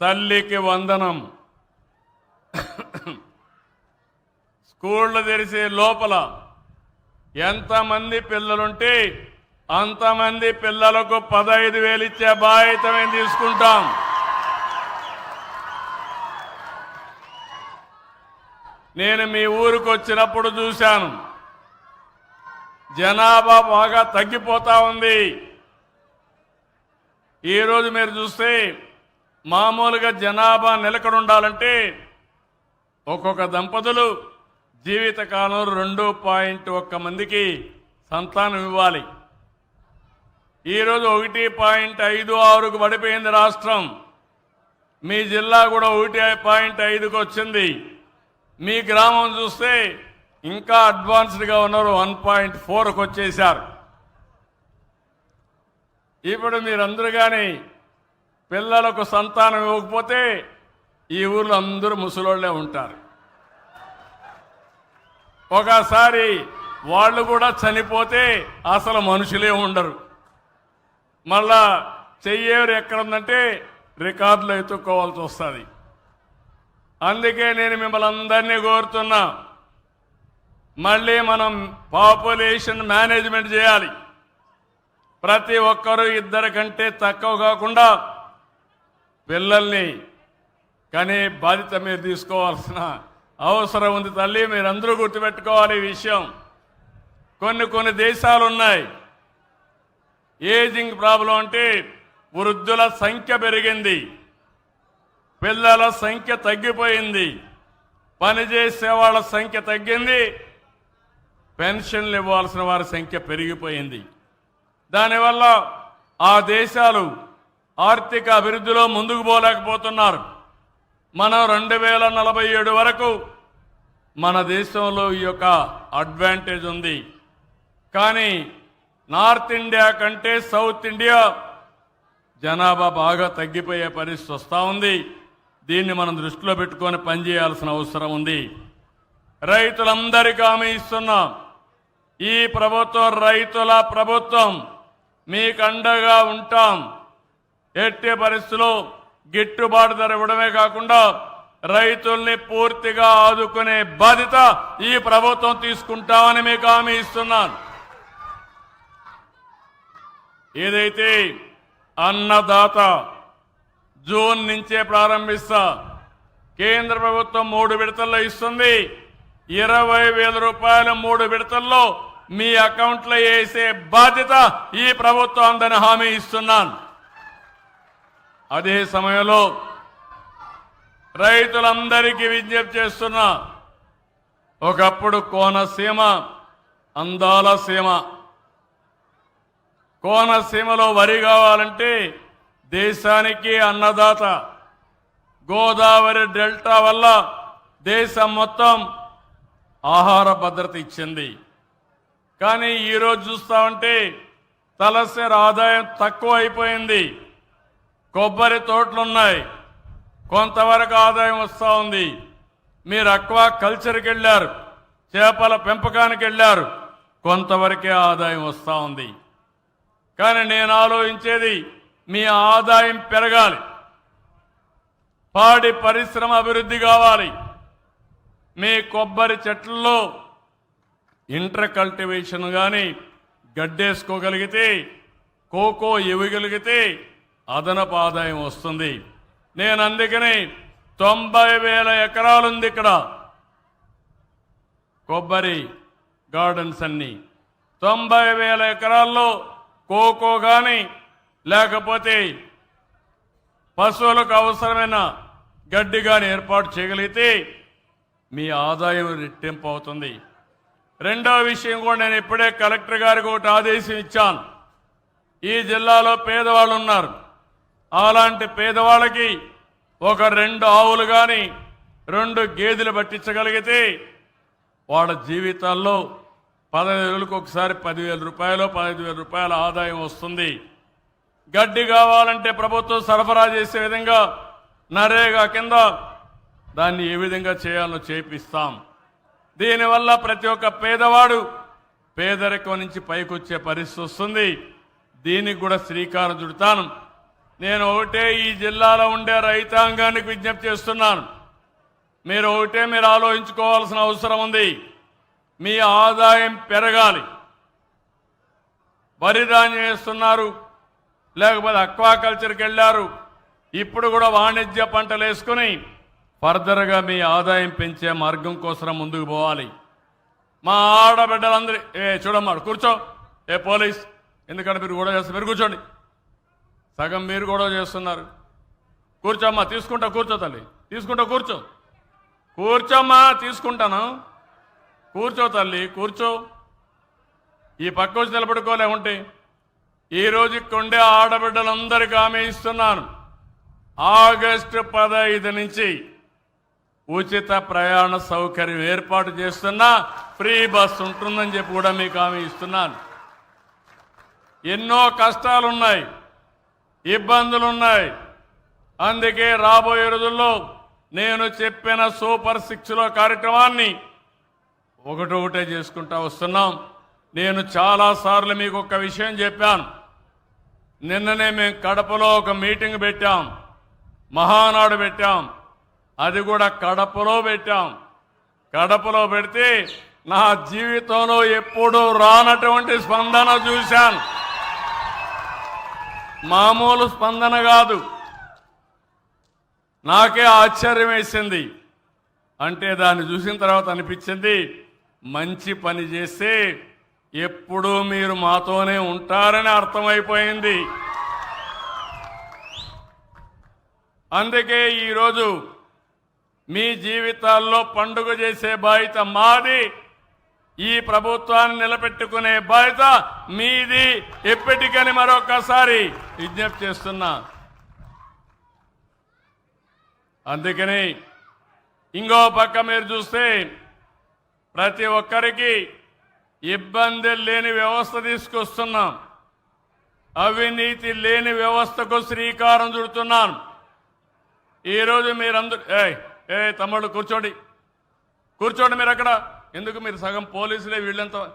తల్లికి వందనం. స్కూళ్ళు తెరిసే లోపల ఎంతమంది పిల్లలుంటే అంతమంది పిల్లలకు పదహైదు వేలు ఇచ్చే బాధ్యత మేము తీసుకుంటాం. నేను మీ ఊరికి వచ్చినప్పుడు చూశాను. జనాభా బాగా తగ్గిపోతా ఉంది. ఈరోజు మీరు చూస్తే మామూలుగా జనాభా నిలకడ ఉండాలంటే ఒక్కొక్క దంపతులు జీవితకాలం రెండు పాయింట్ ఒక్క మందికి సంతానం ఇవ్వాలి. ఈరోజు ఒకటి పాయింట్ ఐదు ఆరుకు పడిపోయింది రాష్ట్రం. మీ జిల్లా కూడా ఒకటి పాయింట్ ఐదుకు వచ్చింది. మీ గ్రామం చూస్తే ఇంకా అడ్వాన్స్డ్గా ఉన్నారు వన్ పాయింట్ ఫోర్కి వచ్చేసారు ఇప్పుడు మీరందరూ కానీ పిల్లలకు సంతానం ఇవ్వకపోతే ఈ ఊర్లో అందరూ ముసలోళ్ళే ఉంటారు. ఒకసారి వాళ్ళు కూడా చనిపోతే అసలు మనుషులే ఉండరు. మళ్ళా చెయ్యేరు ఎక్కడుందంటే రికార్డులు ఎత్తుక్కోవాల్సి వస్తుంది. అందుకే నేను మిమ్మల్ని అందరినీ కోరుతున్నా మళ్ళీ మనం పాపులేషన్ మేనేజ్మెంట్ చేయాలి. ప్రతి ఒక్కరూ ఇద్దరి కంటే తక్కువ కాకుండా పిల్లల్ని కానీ బాధ్యత మీరు తీసుకోవాల్సిన అవసరం ఉంది తల్లి. మీరందరూ గుర్తుపెట్టుకోవాలి ఈ విషయం. కొన్ని కొన్ని దేశాలు ఉన్నాయి ఏజింగ్ ప్రాబ్లం అంటే వృద్ధుల సంఖ్య పెరిగింది. పిల్లల సంఖ్య తగ్గిపోయింది. పనిచేసే వాళ్ళ సంఖ్య తగ్గింది. పెన్షన్లు ఇవ్వాల్సిన వారి సంఖ్య పెరిగిపోయింది. దానివల్ల ఆ దేశాలు ఆర్థిక అభివృద్ధిలో ముందుకు పోలేకపోతున్నారు. మనం రెండు వేల నలభై ఏడు వరకు మన దేశంలో ఈ యొక్క అడ్వాంటేజ్ ఉంది. కానీ నార్త్ ఇండియా కంటే సౌత్ ఇండియా జనాభా బాగా తగ్గిపోయే పరిస్థితి వస్తూ ఉంది. దీన్ని మనం దృష్టిలో పెట్టుకొని పనిచేయాల్సిన అవసరం ఉంది. రైతులందరికీ హామీ ఇస్తున్నాం. ఈ ప్రభుత్వం రైతుల ప్రభుత్వం మీకు అండగా ఉంటాం. ఎట్టి పరిస్థితుల్లో గిట్టుబాటు ధర ఇవ్వడమే కాకుండా రైతుల్ని పూర్తిగా ఆదుకునే బాధ్యత ఈ ప్రభుత్వం తీసుకుంటామని మీకు హామీ ఇస్తున్నాను. ఏదైతే అన్నదాత జూన్ నుంచే ప్రారంభిస్తా కేంద్ర ప్రభుత్వం మూడు విడతల్లో ఇస్తుంది. ఇరవై వేల రూపాయలు మూడు విడతల్లో మీ అకౌంట్లో వేసే బాధ్యత ఈ ప్రభుత్వం అందని హామీ ఇస్తున్నాను. అదే సమయంలో రైతులందరికీ విజ్ఞప్తి చేస్తున్నా ఒకప్పుడు కోనసీమ అందాల సీమ. కోనసీమలో వరి కావాలంటే దేశానికి అన్నదాత గోదావరి డెల్టా వల్ల దేశం మొత్తం ఆహార భద్రత ఇచ్చింది. కానీ ఈరోజు చూస్తామంటే తలసరి ఆదాయం తక్కువ అయిపోయింది. కొబ్బరి తోటలున్నాయి. కొంతవరకు ఆదాయం వస్తూ ఉంది. మీరు అక్వా కల్చర్కి వెళ్ళారు. చేపల పెంపకానికి వెళ్ళారు. కొంతవరకే ఆదాయం వస్తూ ఉంది. కానీ నేను ఆలోచించేది మీ ఆదాయం పెరగాలి. పాడి పరిశ్రమ అభివృద్ధి కావాలి. మీ కొబ్బరి చెట్లలో ఇంటర్ కల్టివేషన్ కానీ గడ్డేసుకోగలిగితే కోకో ఇవ్వగలిగితే అదనపు ఆదాయం వస్తుంది. నేను అందుకని తొంభై వేల ఎకరాలుంది ఇక్కడ. కొబ్బరి గార్డెన్స్ అన్ని. తొంభై వేల ఎకరాల్లో కోకో కానీ లేకపోతే పశువులకు అవసరమైన గడ్డి కానీ ఏర్పాటు చేయగలిగితే మీ ఆదాయం రెట్టింపు అవుతుంది. రెండవ విషయం కూడా నేను ఇప్పుడే కలెక్టర్ గారికి ఒకటి ఆదేశం ఇచ్చాను. ఈ జిల్లాలో పేదవాళ్ళు ఉన్నారు అలాంటి పేదవాళ్ళకి ఒక రెండు ఆవులు కానీ రెండు గేదెలు పట్టించగలిగితే వాళ్ళ జీవితాల్లో పదహైదు వేలకు ఒకసారి పదివేల రూపాయలు పదహైదు వేల రూపాయల ఆదాయం వస్తుంది. గడ్డి కావాలంటే ప్రభుత్వం సరఫరా చేసే విధంగా నరేగా కింద దాన్ని ఏ విధంగా చేయాలో చేపిస్తాం. దీనివల్ల ప్రతి ఒక్క పేదవాడు పేదరికం నుంచి పైకొచ్చే పరిస్థితి వస్తుంది. దీనికి కూడా శ్రీకారం చుడతాను. నేను ఒకటే ఈ జిల్లాలో ఉండే రైతాంగానికి విజ్ఞప్తి చేస్తున్నాను. మీరు ఒకటే మీరు ఆలోచించుకోవాల్సిన అవసరం ఉంది. మీ ఆదాయం పెరగాలి. వరిధాన్యం వేస్తున్నారు. లేకపోతే అక్వాకల్చర్కి వెళ్ళారు. ఇప్పుడు కూడా వాణిజ్య పంటలు వేసుకుని ఫర్దర్గా మీ ఆదాయం పెంచే మార్గం కోసం ముందుకు పోవాలి. మా ఆడబిడ్డలందరి ఏ చూడమ్మాడు కూర్చో. ఏ పోలీస్. ఎందుకంటే మీరు కూడా చేస్తారు మీరు కూర్చోండి. సగం మీరు కూడా చేస్తున్నారు. కూర్చోమ్మా తీసుకుంటా కూర్చో తల్లి. తీసుకుంటా కూర్చో. కూర్చోమ్మా తీసుకుంటాను. కూర్చో తల్లి కూర్చో. ఈ పక్క వచ్చి నిలబడుకోలే ఉంటే. ఈ కొండే ఆడబిడ్డలందరికీ ఆమె ఇస్తున్నాను. ఆగస్టు పదహైదు నుంచి ఉచిత ప్రయాణ సౌకర్యం ఏర్పాటు చేస్తున్నా ఫ్రీ బస్ ఉంటుందని చెప్పి కూడా మీకు ఆమె ఇస్తున్నాను. ఎన్నో కష్టాలున్నాయి. ఇబ్బందులున్నాయి. అందుకే రాబోయే రోజుల్లో నేను చెప్పిన సూపర్ సిక్స్లో కార్యక్రమాన్ని ఒకటొకటే చేసుకుంటా వస్తున్నాం. నేను చాలాసార్లు మీకు ఒక విషయం చెప్పాను. నిన్ననే మేము కడపలో ఒక మీటింగ్ పెట్టాం. మహానాడు పెట్టాం. అది కూడా కడపలో పెట్టాం. కడపలో పెడితే నా జీవితంలో ఎప్పుడూ రానటువంటి స్పందన చూశాను. మామూలు స్పందన కాదు. నాకే ఆశ్చర్యం వేసింది. అంటే దాన్ని చూసిన తర్వాత అనిపించింది మంచి పని చేస్తే ఎప్పుడూ మీరు మాతోనే ఉంటారని అర్థమైపోయింది. అందుకే ఈరోజు మీ జీవితాల్లో పండుగ చేసే బాధ్యత మాది. ఈ ప్రభుత్వాన్ని నిలబెట్టుకునే బాధ్యత మీది ఎప్పటికని మరొకసారి విజ్ఞప్తి చేస్తున్నా. అందుకని ఇంకో పక్క మీరు చూస్తే ప్రతి ఒక్కరికి ఇబ్బంది లేని వ్యవస్థ తీసుకొస్తున్నాం. అవినీతి లేని వ్యవస్థకు శ్రీకారం చుడుతున్నాను ఈరోజు మీరందరూ ఏ ఏ తమ్ముడు కూర్చోండి. కూర్చోండి మీరు అక్కడ ఎందుకు మీరు సగం పోలీసులే వీళ్ళంతా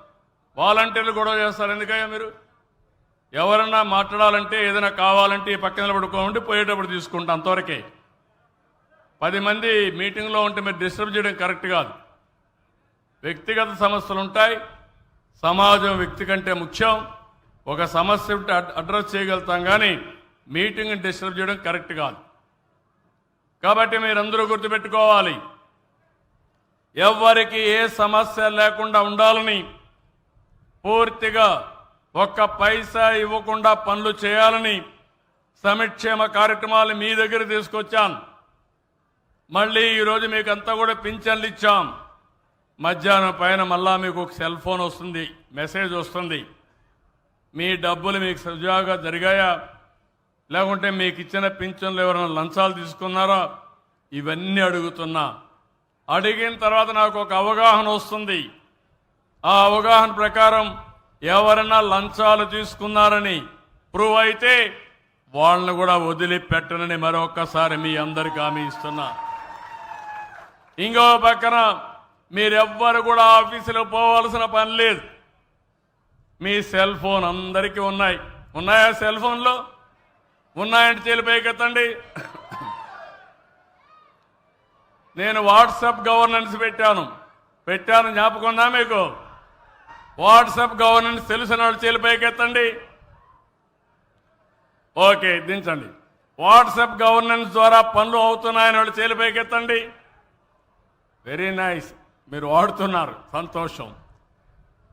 వాలంటీర్లు గొడవ చేస్తారు? ఎందుకయ్యా మీరు? ఎవరన్నా మాట్లాడాలంటే ఏదైనా కావాలంటే ఈ పక్కన నిలబడుకోమంటే పోయేటప్పుడు తీసుకుంటా అంతవరకే. పది మంది మీటింగ్లో ఉంటే మీరు డిస్టర్బ్ చేయడం కరెక్ట్ కాదు. వ్యక్తిగత సమస్యలు ఉంటాయి. సమాజం వ్యక్తి కంటే ముఖ్యం. ఒక సమస్య ఉంటే అడ్రస్ చేయగలుగుతాం కానీ మీటింగ్ డిస్టర్బ్ చేయడం కరెక్ట్ కాదు. కాబట్టి మీరందరూ గుర్తుపెట్టుకోవాలి. ఎవ్వరికి ఏ సమస్య లేకుండా ఉండాలని పూర్తిగా ఒక్క పైసా ఇవ్వకుండా పనులు చేయాలని సమక్షేమ కార్యక్రమాలు మీ దగ్గర తీసుకొచ్చాను. మళ్ళీ ఈరోజు మీకు అంతా కూడా పింఛన్లు ఇచ్చాం. మధ్యాహ్నం పైన మళ్ళా మీకు ఒక సెల్ ఫోన్ వస్తుంది మెసేజ్ వస్తుంది. మీ డబ్బులు మీకు సజావుగా జరిగాయా? లేకుంటే మీకు ఇచ్చిన పింఛన్లు ఎవరైనా లంచాలు తీసుకున్నారా? ఇవన్నీ అడుగుతున్నా. అడిగిన తర్వాత నాకు ఒక అవగాహన వస్తుంది. ఆ అవగాహన ప్రకారం ఎవరైనా లంచాలు తీసుకున్నారని ప్రూవ్ అయితే వాళ్ళని కూడా వదిలిపెట్టనని మరొక్కసారి మీ అందరికీ హామీ ఇస్తున్నా. ఇంకో పక్కన మీరెవ్వరు కూడా ఆఫీసులో పోవాల్సిన పని లేదు. మీ సెల్ ఫోన్ అందరికీ ఉన్నాయి. ఉన్నాయా సెల్ ఫోన్లో? ఉన్నాయంటే చేలిపైకెత్తండి నేను వాట్సాప్ గవర్నెన్స్ పెట్టాను. పెట్టాను జ్ఞాపకుందా మీకు? వాట్సాప్ గవర్నెన్స్ తెలిసిన వాళ్ళు చేలిపైకెత్తండి ఓకే దించండి. వాట్సాప్ గవర్నెన్స్ ద్వారా పనులు అవుతున్నాయని వాళ్ళు చేలిపైకెత్తండి వెరీ నైస్. మీరు వాడుతున్నారు. సంతోషం.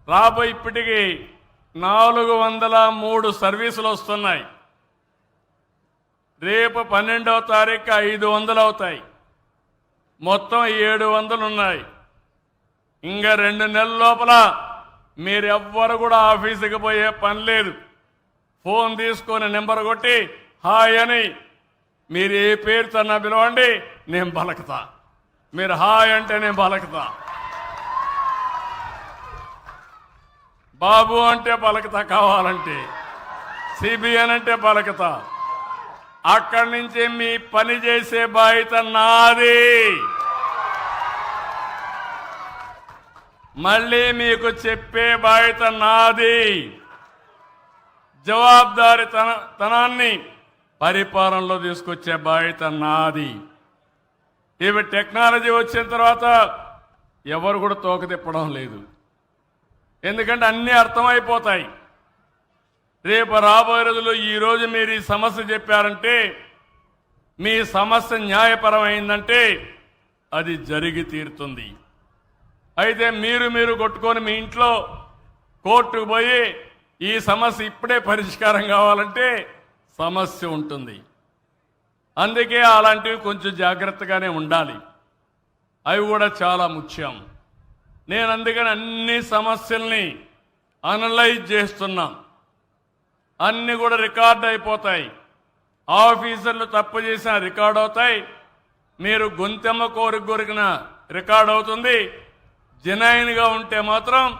రాబోయే ఇప్పటికీ నాలుగు వందల మూడు సర్వీసులు వస్తున్నాయి. రేపు పన్నెండవ తారీఖు ఐదు వందలు అవుతాయి. మొత్తం ఏడు వందలు ఉన్నాయి ఇంకా రెండు నెలల లోపల మీరెవ్వరు కూడా ఆఫీసుకి పోయే పని లేదు. ఫోన్ తీసుకొని నెంబర్ కొట్టి హాయ్ అని మీరు ఏ పేరుతో పిలవండి నేను బలకతా. మీరు హాయ్ అంటే నేను బలకతా. బాబు అంటే పలకతా కావాలంటే. సిబిఎన్ అంటే బలకతా. అక్కడి నుంచి మీ పని చేసే బాధ్యత నాది. మళ్ళీ మీకు చెప్పే బాధ్యత నాది. జవాబుదారి తన తనాన్ని పరిపాలనలో తీసుకొచ్చే బాధ్యత నాది. ఇవి టెక్నాలజీ వచ్చిన తర్వాత ఎవరు కూడా తోక తిప్పడం లేదు. ఎందుకంటే అన్నీ అర్థమైపోతాయి. రేపు రాబోయే రోజుల్లో ఈరోజు మీరు ఈ సమస్య చెప్పారంటే మీ సమస్య న్యాయపరమైందంటే అది జరిగి తీరుతుంది. అయితే మీరు మీరు కొట్టుకొని మీ ఇంట్లో కోర్టుకు పోయి ఈ సమస్య ఇప్పుడే పరిష్కారం కావాలంటే సమస్య ఉంటుంది. అందుకే అలాంటివి కొంచెం జాగ్రత్తగానే ఉండాలి. అవి కూడా చాలా ముఖ్యం. నేను అందుకని అన్ని సమస్యల్ని అనలైజ్ చేస్తున్నాను అన్నీ కూడా రికార్డ్ అయిపోతాయి. ఆఫీసర్లు తప్పు చేసిన రికార్డ్ అవుతాయి. మీరు గొంతెమ్మ కోరిక కోరికిన రికార్డ్ అవుతుంది. జనైన్గా ఉంటే మాత్రం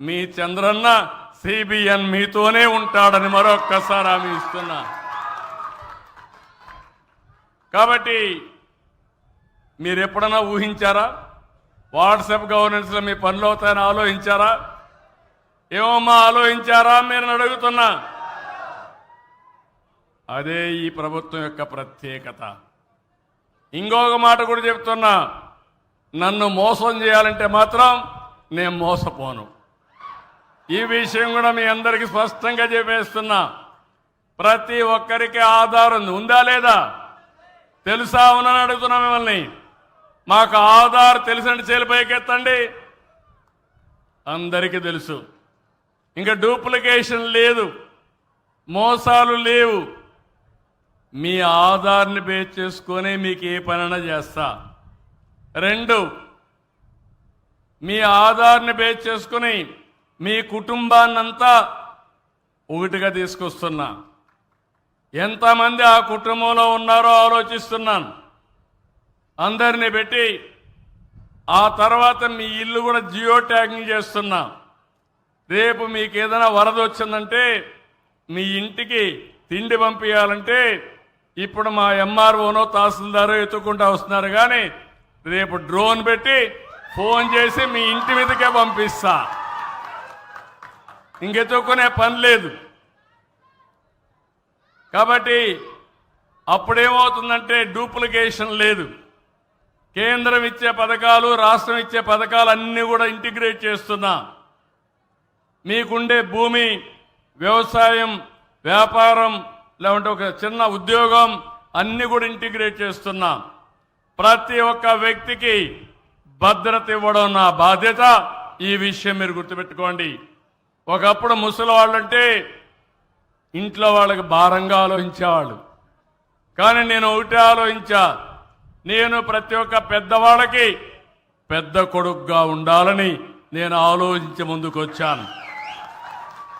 మీ చంద్రన్న సిబిఎన్ మీతోనే ఉంటాడని మరొక్కసారి హామీ ఇస్తున్నా. కాబట్టి మీరు ఎప్పుడన్నా ఊహించారా? వాట్సాప్ గవర్నెన్స్లో మీ పనులు అవుతాయని ఆలోచించారా? ఏమమ్మా ఆలోచించారా? మీరు అడుగుతున్నా. అదే ఈ ప్రభుత్వం యొక్క ప్రత్యేకత. ఇంకొక మాట కూడా చెప్తున్నా. నన్ను మోసం చేయాలంటే మాత్రం నేను మోసపోను. ఈ విషయం కూడా మీ అందరికీ స్పష్టంగా చెప్పేస్తున్నా. ప్రతి ఒక్కరికి ఆధారం ఉందా. లేదా? తెలుసా అవునని అడుగుతున్నా మిమ్మల్ని. మాకు ఆధార్ తెలిసిన చేలు పైకెత్తండి. అందరికీ తెలుసు. ఇంకా డూప్లికేషన్ లేదు. మోసాలు లేవు. మీ ఆధార్ని బేస్ చేసుకొని మీకు ఏ పనైనా చేస్తా. రెండు మీ ఆధార్ని బేస్ చేసుకుని మీ కుటుంబాన్నంతా ఒకటిగా తీసుకొస్తున్నా. ఎంతమంది ఆ కుటుంబంలో ఉన్నారో ఆలోచిస్తున్నాను. అందరినీ పెట్టి ఆ తర్వాత మీ ఇల్లు కూడా జియో ట్యాగింగ్ చేస్తున్నా. రేపు మీకు ఏదైనా వరద వచ్చిందంటే మీ ఇంటికి తిండి పంపించాలంటే ఇప్పుడు మా ఎంఆర్ఓనో తహసీల్దారో ఎత్తుకుంటా వస్తున్నారు కానీ రేపు డ్రోన్ పెట్టి ఫోన్ చేసి మీ ఇంటి మీదకే పంపిస్తా. ఇంకెత్తుకునే పని లేదు. కాబట్టి అప్పుడేమవుతుందంటే డూప్లికేషన్ లేదు. కేంద్రం ఇచ్చే పథకాలు రాష్ట్రం ఇచ్చే పథకాలు అన్నీ కూడా ఇంటిగ్రేట్ చేస్తున్నా. మీకుండే భూమి వ్యవసాయం వ్యాపారం లేకుంటే ఒక చిన్న ఉద్యోగం అన్ని కూడా ఇంటిగ్రేట్ చేస్తున్నాం. ప్రతి ఒక్క వ్యక్తికి భద్రత ఇవ్వడం నా బాధ్యత. ఈ విషయం మీరు గుర్తుపెట్టుకోండి. ఒకప్పుడు ముసలి వాళ్ళంటే ఇంట్లో వాళ్ళకి భారంగా ఆలోచించేవాళ్ళు. కానీ నేను ఒకటే ఆలోచించా. నేను ప్రతి ఒక్క పెద్దవాళ్ళకి పెద్ద కొడుకుగా ఉండాలని నేను ఆలోచించి ముందుకు వచ్చాను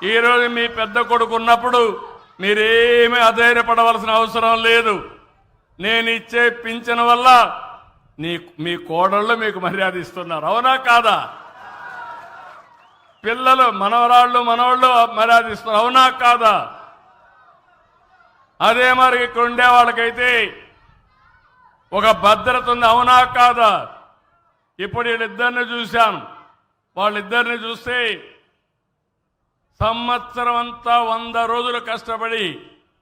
ఈరోజు మీ పెద్ద కొడుకు ఉన్నప్పుడు మీరేమీ అధైర్యపడవలసిన అవసరం లేదు. నేను ఇచ్చే పింఛన్ వల్ల నీ మీ కోడళ్ళు మీకు మర్యాద ఇస్తున్నారు. అవునా కాదా? పిల్లలు మనవరాళ్ళు మనవాళ్ళు మర్యాద ఇస్తున్నారు. అవునా కాదా? అదే మరి ఇక్కడ ఉండే వాళ్ళకైతే ఒక భద్రత ఉంది. అవునా కాదా? ఇప్పుడు వీళ్ళిద్దరిని చూశాను. వాళ్ళిద్దరిని చూస్తే సంవత్సరం అంతా వంద రోజులు కష్టపడి